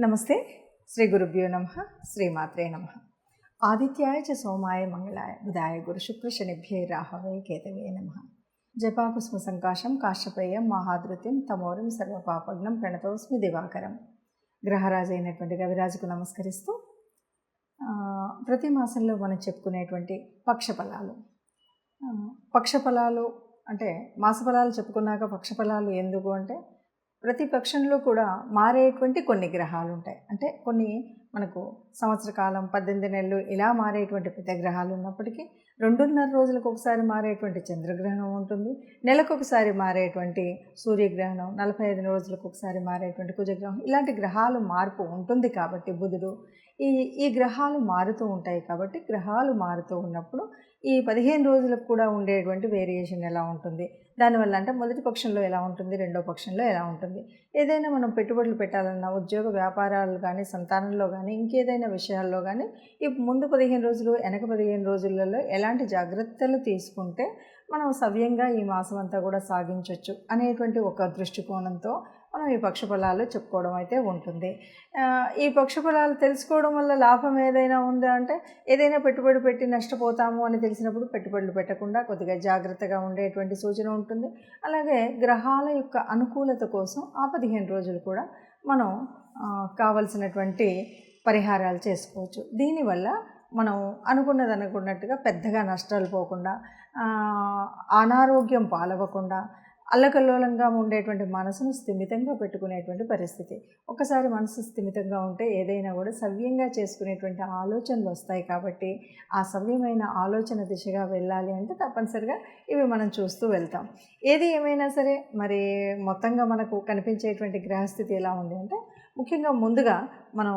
నమస్తే. శ్రీ గురుభ్యో నమ. శ్రీమాత్రే నమ. ఆదిత్యాయ చ సోమాయ మంగళాయ బుధాయ గురు శుక్ర శనిభ్యే రాహవే కేతవే నమ. జపాకుస్మ సంకాశం కాశ్యపేయం మహాధృత్యం తమోరం సర్వపాపగ్నం ప్రణతోస్మి దివాకరం. గ్రహరాజు అయినటువంటి రవిరాజుకు నమస్కరిస్తూ ప్రతి మాసంలో మనం చెప్పుకునేటువంటి పక్షఫలాలు. పక్షఫలాలు అంటే మాసఫలాలు చెప్పుకున్నాక పక్షఫలాలు ఎందుకు అంటే ప్రతి పక్షంలో కూడా మారేటువంటి కొన్ని గ్రహాలు ఉంటాయి. అంటే కొన్ని మనకు సంవత్సర కాలం పద్దెనిమిది నెలలు ఇలా మారేటువంటి పెద్ద గ్రహాలు ఉన్నప్పటికీ రెండున్నర రోజులకు ఒకసారి మారేటువంటి చంద్రగ్రహణం ఉంటుంది. నెలకు ఒకసారి మారేటువంటి సూర్యగ్రహణం నలభై ఐదు రోజులకు ఒకసారి మారేటువంటి కుజగ్రహం ఇలాంటి గ్రహాలు మార్పు ఉంటుంది కాబట్టి బుధుడు ఈ ఈ గ్రహాలు మారుతూ ఉంటాయి కాబట్టి గ్రహాలు మారుతూ ఉన్నప్పుడు ఈ పదిహేను రోజులకు కూడా ఉండేటువంటి వేరియేషన్ ఎలా ఉంటుంది? దానివల్ల అంటే మొదటి పక్షంలో ఎలా ఉంటుంది? రెండో పక్షంలో ఎలా ఉంటుంది? ఏదైనా మనం పెట్టుబడులు పెట్టాలన్నా ఉద్యోగ వ్యాపారాలు కానీ సంతానంలో కానీ ఇంకేదైనా విషయాల్లో కానీ ఈ ముందు పదిహేను రోజులు వెనక పదిహేను రోజులలో ఎలాంటి జాగ్రత్తలు తీసుకుంటే మనం సవ్యంగా ఈ మాసం అంతా కూడా సాగించవచ్చు అనేటువంటి ఒక దృష్టికోణంతో మనం ఈ పక్షఫలాలు చెప్పుకోవడం అయితే ఉంటుంది. ఈ ఈ పక్షఫలాలు తెలుసుకోవడం వల్ల లాభం ఏదైనా ఉందా అంటే ఏదైనా పెట్టుబడి పెట్టి నష్టపోతాము అని తెలిసినప్పుడు పెట్టుబడులు పెట్టకుండా కొద్దిగా జాగ్రత్తగా ఉండేటువంటి సూచన ఉంటుంది. అలాగే గ్రహాల యొక్క అనుకూలత కోసం ఆ పదిహేను రోజులు కూడా మనం కావలసినటువంటి పరిహారాలు చేసుకోవచ్చు. దీనివల్ల మనం అనుకున్నది అనుకున్నట్టుగా పెద్దగా నష్టాలు పోకుండా అనారోగ్యం పాలవ్వకుండా అల్లకల్లోలంగా ఉండేటువంటి మనసును స్థిమితంగా పెట్టుకునేటువంటి పరిస్థితి. ఒకసారి మనసు స్థిమితంగా ఉంటే ఏదైనా కూడా సవ్యంగా చేసుకునేటువంటి ఆలోచనలు వస్తాయి కాబట్టి ఆ సవ్యమైన ఆలోచన దిశగా వెళ్ళాలి అంటే తప్పనిసరిగా ఇవి మనం చూస్తూ వెళ్తాం. ఏది ఏమైనా సరే మరి మొత్తంగా మనకు కనిపించేటువంటి గ్రహస్థితి ఎలా ఉంది అంటే ముఖ్యంగా ముందుగా మనం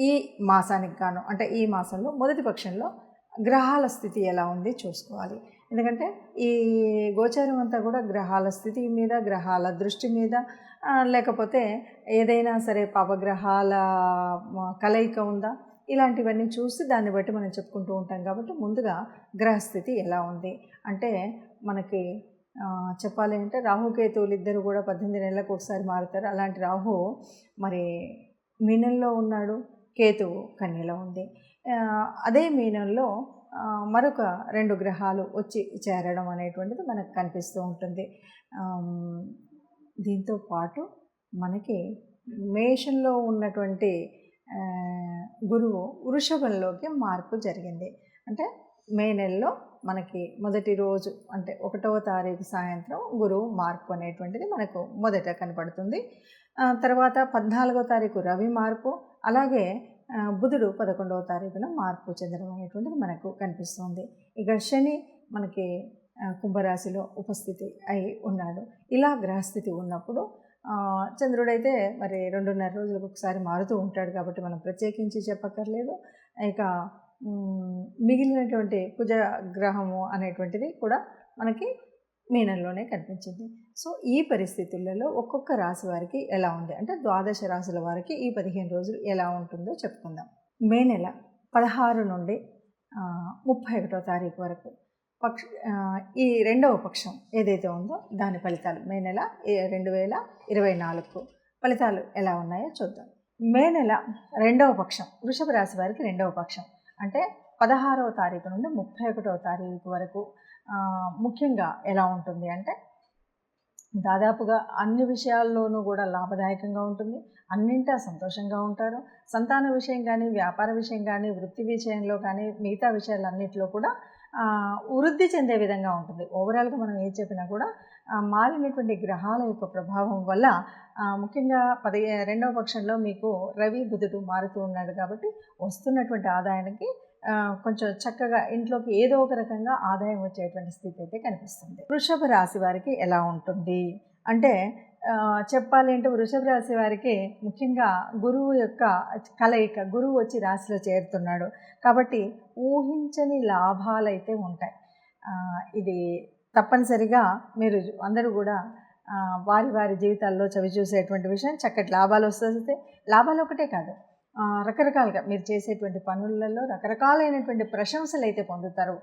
ఈ మాసానికి గాను అంటే ఈ మాసంలో మొదటి పక్షంలో గ్రహాల స్థితి ఎలా ఉంది చూసుకోవాలి. ఎందుకంటే ఈ గోచారం అంతా కూడా గ్రహాల స్థితి మీద గ్రహాల దృష్టి మీద లేకపోతే ఏదైనా సరే పాపగ్రహాల కలయిక ఉందా? ఇలాంటివన్నీ చూసి దాన్ని బట్టి మనం చెప్పుకుంటూ ఉంటాం కాబట్టి ముందుగా గ్రహస్థితి ఎలా ఉంది? అంటే మనకి చెప్పాలి అంటే రాహుకేతువులు ఇద్దరు కూడా పద్దెనిమిది నెలలకు ఒకసారి మారుతారు. అలాంటి రాహు మరి మీనంలో ఉన్నాడు కేతువు కన్యలో ఉంది. అదే మీనంలో మరొక రెండు గ్రహాలు వచ్చి చేరడం అనేటువంటిది మనకు కనిపిస్తూ ఉంటుంది. దీంతో పాటు మనకి మేషంలో ఉన్నటువంటి గురువు వృషభంలోకి మార్పు జరిగింది. అంటే మే నెలలో మనకి మొదటి రోజు అంటే ఒకటవ తారీఖు సాయంత్రం గురువు మార్పు అనేటువంటిది మనకు మొదట కనపడుతుంది. తర్వాత పద్నాలుగో తారీఖు రవి మార్పు. అలాగే బుధుడు పదకొండవ తారీఖున మార్పు చెందడం అనేటువంటిది మనకు కనిపిస్తుంది. ఇక శని మనకి కుంభరాశిలో ఉపస్థితి అయి ఉన్నాడు. ఇలా గ్రహస్థితి ఉన్నప్పుడు చంద్రుడైతే మరి రెండున్నర రోజులకు ఒకసారి మారుతూ ఉంటాడు కాబట్టి మనం ప్రత్యేకించి చెప్పక్కర్లేదు. ఇక మిగిలినటువంటి కుజ గ్రహము అనేటువంటిది కూడా మనకి మీనంలోనే కనిపించింది. సో ఈ పరిస్థితులలో ఒక్కొక్క రాశి వారికి ఎలా ఉంది? అంటే ద్వాదశ రాశుల వారికి ఈ పదిహేను రోజులు ఎలా ఉంటుందో చెప్పుకుందాం. మే నెల పదహారు నుండి ముప్పై ఒకటో తారీఖు వరకు పక్ష ఈ రెండవ పక్షం ఏదైతే ఉందో దాని ఫలితాలు మే నెల ఏ- రెండు వేల ఇరవై నాలుగు ఫలితాలు ఎలా ఉన్నాయో చూద్దాం. మే నెల రెండవ పక్షం వృషభ రాశి వారికి రెండవ పక్షం. అంటే పదహారవ తారీఖు నుండి ముప్పై ఒకటవ తారీఖు వరకు ముఖ్యంగా ఎలా ఉంటుంది అంటే దాదాపుగా అన్ని విషయాల్లోనూ కూడా లాభదాయకంగా ఉంటుంది. అన్నింటా సంతోషంగా ఉంటారు. సంతాన విషయం కానీ వ్యాపార విషయం కానీ వృత్తి విషయంలో కానీ మిగతా విషయాలన్నింటిలో కూడా వృద్ధి చెందే విధంగా ఉంటుంది. ఓవరాల్గా మనం ఏం చెప్పినా కూడా మారినటువంటి గ్రహాల యొక్క ప్రభావం వల్ల ముఖ్యంగా పది రెండవ పక్షంలో మీకు రవి బుధుడు మారుతూ ఉన్నాడు కాబట్టి వస్తున్నటువంటి ఆదాయానికి కొంచెం చక్కగా ఇంట్లోకి ఏదో ఒక రకంగా ఆదాయం వచ్చేటువంటి స్థితి అయితే కనిపిస్తుంది. వృషభ రాశి వారికి ఎలా ఉంటుంది? అంటే చెప్పాలంటే చెప్పాలి అంటే వృషభ రాశి వారికి ముఖ్యంగా గురువు యొక్క కలయిక గురువు వచ్చి రాశిలో చేరుతున్నాడు. కాబట్టి ఊహించని లాభాలు అయితే ఉంటాయి ఇది తప్పనిసరిగా మీరు అందరూ కూడా వారి వారి జీవితాల్లో చవి చూసేటువంటి విషయం చక్కటి లాభాలు వస్తే లాభాలు ఒకటే కాదు. రకరకాలుగా మీరు చేసేటువంటి పనులలో రకరకాలైనటువంటి ప్రశంసలు అయితే పొందుతారు.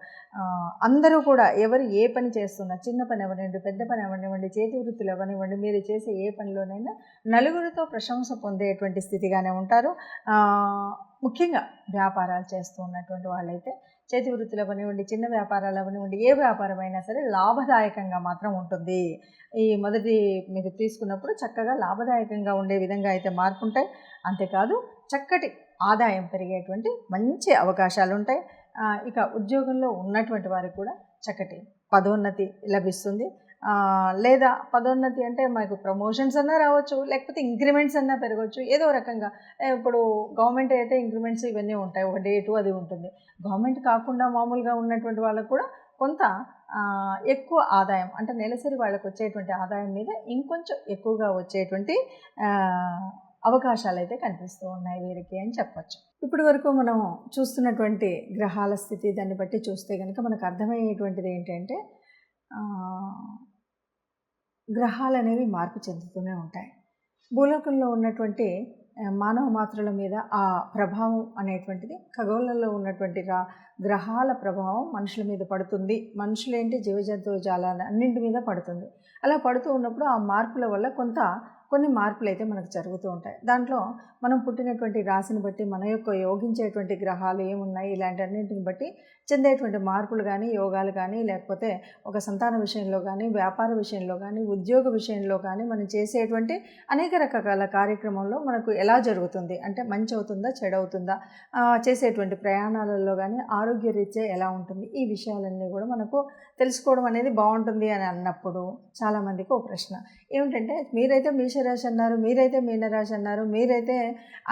అందరూ కూడా ఎవరు ఏ పని చేస్తున్నా చిన్న పని అవనివ్వండి పెద్ద పని అవనివ్వండి చేతి వృత్తులు అవనివ్వండి మీరు చేసే ఏ పనిలోనైనా నలుగురితో ప్రశంస పొందేటువంటి స్థితిగానే ఉంటారు. ముఖ్యంగా వ్యాపారాలు చేస్తూ ఉన్నటువంటి వాళ్ళైతే చేతి వృత్తులు అవనివ్వండి చిన్న వ్యాపారాలు అవనివ్వండి ఏ వ్యాపారమైనా సరే లాభదాయకంగా మాత్రం ఉంటుంది. ఈ మొదటి మీరు తీసుకున్నప్పుడు చక్కగా లాభదాయకంగా ఉండే విధంగా అయితే మార్పు ఉంటాయి అంతేకాదు చక్కటి ఆదాయం పెరిగేటువంటి మంచి అవకాశాలు ఉంటాయి ఇక ఉద్యోగంలో ఉన్నటువంటి వారికి కూడా చక్కటి పదోన్నతి లభిస్తుంది. లేదా పదోన్నతి అంటే మాకు ప్రమోషన్స్ అన్నా రావచ్చు లేకపోతే ఇంక్రిమెంట్స్ అన్నా పెరగవచ్చు ఏదో రకంగా ఇప్పుడు గవర్నమెంట్ అయితే ఇంక్రిమెంట్స్ ఇవన్నీ ఉంటాయి ఒక డేటు అది ఉంటుంది. గవర్నమెంట్ కాకుండా మామూలుగా ఉన్నటువంటి వాళ్ళకు కూడా కొంత ఎక్కువ ఆదాయం అంటే నెలసరి వాళ్ళకు వచ్చేటువంటి ఆదాయం మీద ఇంకొంచెం ఎక్కువగా వచ్చేటువంటి అవకాశాలు అయితే కనిపిస్తూ ఉన్నాయి వీరికి అని చెప్పచ్చు. ఇప్పటి వరకు మనం చూస్తున్నటువంటి గ్రహాల స్థితి దాన్ని బట్టి చూస్తే కనుక మనకు అర్థమయ్యేటువంటిది ఏంటంటే గ్రహాలు అనేవి మార్పు చెందుతూనే ఉంటాయి. భూలోకంలో ఉన్నటువంటి మానవ మాత్రల మీద ఆ ప్రభావం అనేటువంటిది ఖగోళంలో ఉన్నటువంటి రా గ్రహాల ప్రభావం మనుషుల మీద పడుతుంది. మనుషులేంటి? జీవజంతువు జాలాల అన్నింటి మీద పడుతుంది. అలా పడుతూ ఉన్నప్పుడు ఆ మార్పుల వల్ల కొంత కొన్ని మార్పులు అయితే మనకు జరుగుతూ ఉంటాయి. దాంట్లో మనం పుట్టినటువంటి రాశిని బట్టి మన యొక్క యోగించేటువంటి గ్రహాలు ఏమున్నాయి ఇలాంటి అన్నింటిని బట్టి చెందేటువంటి మార్పులు కానీ యోగాలు కానీ లేకపోతే ఒక సంతాన విషయంలో కానీ వ్యాపార విషయంలో కానీ ఉద్యోగ విషయంలో కానీ మనం చేసేటువంటి అనేక రకాల కార్యక్రమంలో మనకు ఎలా జరుగుతుంది? అంటే మంచి అవుతుందా చెడవుతుందా చేసేటువంటి ప్రయాణాలలో కానీ ఆరోగ్య రీత్యా ఎలా ఉంటుంది? ఈ విషయాలన్నీ కూడా మనకు తెలుసుకోవడం అనేది బాగుంటుంది అని అన్నప్పుడు చాలామందికి ఒక ప్రశ్న. ఏమిటంటే మీరైతే మీషరాశి అన్నారు మీరైతే మీనరాశి అన్నారు మీరైతే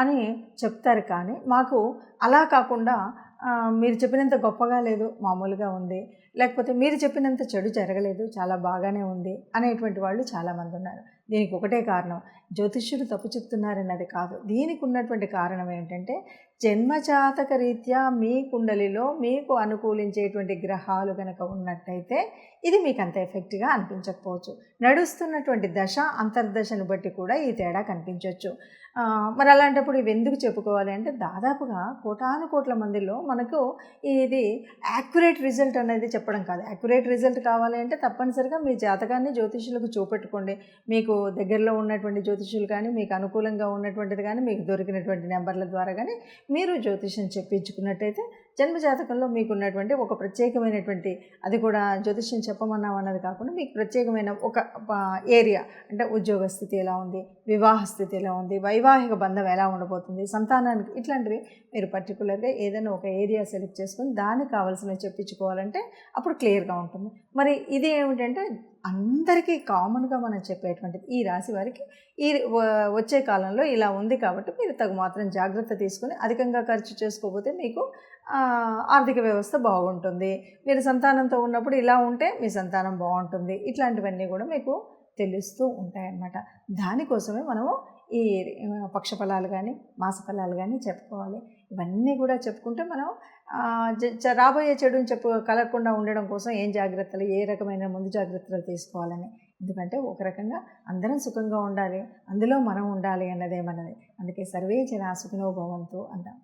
అని చెప్తారు కానీ మాకు అలా కాకుండా మీరు చెప్పినంత గొప్పగా లేదు మామూలుగా ఉంది. లేకపోతే మీరు చెప్పినంత చెడు జరగలేదు చాలా బాగానే ఉంది అనేటువంటి వాళ్ళు చాలామంది ఉన్నారు. దీనికి ఒకటే కారణం. జ్యోతిష్యుడు తప్పు చెప్తున్నారన్నది కాదు. దీనికి ఉన్నటువంటి కారణం ఏంటంటే జన్మజాతక రీత్యా మీ కుండలిలో మీకు అనుకూలించేటువంటి గ్రహాలు కనుక ఉన్నట్టయితే ఇది మీకు అంత ఎఫెక్ట్గా అనిపించకపోవచ్చు. నడుస్తున్నటువంటి దశ అంతర్దశను బట్టి కూడా ఈ తేడా కనిపించవచ్చు మరి అలాంటప్పుడు ఇవి ఎందుకు చెప్పుకోవాలి అంటే దాదాపుగా కోటాను కోట్ల మందిలో మనకు ఇది యాక్యురేట్ రిజల్ట్ అనేది చెప్పడం కాదు. యాక్యురేట్ రిజల్ట్ కావాలి అంటే తప్పనిసరిగా మీ జాతకాన్ని జ్యోతిష్యులకు చూపెట్టుకోండి. మీకు దగ్గరలో ఉన్నటువంటి జ్యోతిష్యులు కానీ మీకు అనుకూలంగా ఉన్నటువంటిది కానీ మీకు దొరికినటువంటి నెంబర్ల ద్వారా కానీ మీరు జ్యోతిష్యం చెప్పించుకున్నట్టయితే జన్మ జాతకంలో మీకు ఉన్నటువంటి ఒక ప్రత్యేకమైనటువంటి అది కూడా జ్యోతిష్యం చెప్పమన్నాం అన్నది కాకుండా మీకు ప్రత్యేకమైన ఒక ఏరియా అంటే ఉద్యోగ స్థితి ఎలా ఉంది వివాహ స్థితి ఎలా ఉంది వైవాహిక బంధం ఎలా ఉండబోతుంది సంతానానికి ఇట్లాంటివి మీరు పర్టికులర్గా ఏదైనా ఒక ఏరియా సెలెక్ట్ చేసుకొని దానికి కావాల్సినవి చెప్పించుకోవాలంటే అప్పుడు క్లియర్గా ఉంటుంది. మరి ఇది ఏమిటంటే అందరికీ కామన్గా మనం చెప్పేటువంటిది ఈ రాశి వారికి ఈ వచ్చే కాలంలో ఇలా ఉంది కాబట్టి మీరు తగు మాత్రం జాగ్రత్త తీసుకొని అధికంగా ఖర్చు చేసుకోకపోతే మీకు ఆర్థిక వ్యవస్థ బాగుంటుంది. మీరు సంతానంతో ఉన్నప్పుడు ఇలా ఉంటే మీ సంతానం బాగుంటుంది. ఇట్లాంటివన్నీ కూడా మీకు తెలుస్తూ ఉంటాయన్నమాట. దానికోసమే మనము ఈ పక్ష ఫలాలు కానీ మాస ఫలాలు కానీ చెప్పుకోవాలి. ఇవన్నీ కూడా చెప్పుకుంటే మనం రాబోయే చెడుని చెప్పు కలగకుండా ఉండడం కోసం ఏం జాగ్రత్తలు ఏ రకమైన ముందు జాగ్రత్తలు తీసుకోవాలని. ఎందుకంటే ఒక రకంగా అందరం సుఖంగా ఉండాలి అందులో మనం ఉండాలి అన్నదే మనది. అందుకే సర్వే జన సుఖినో భవంతు అంటాం.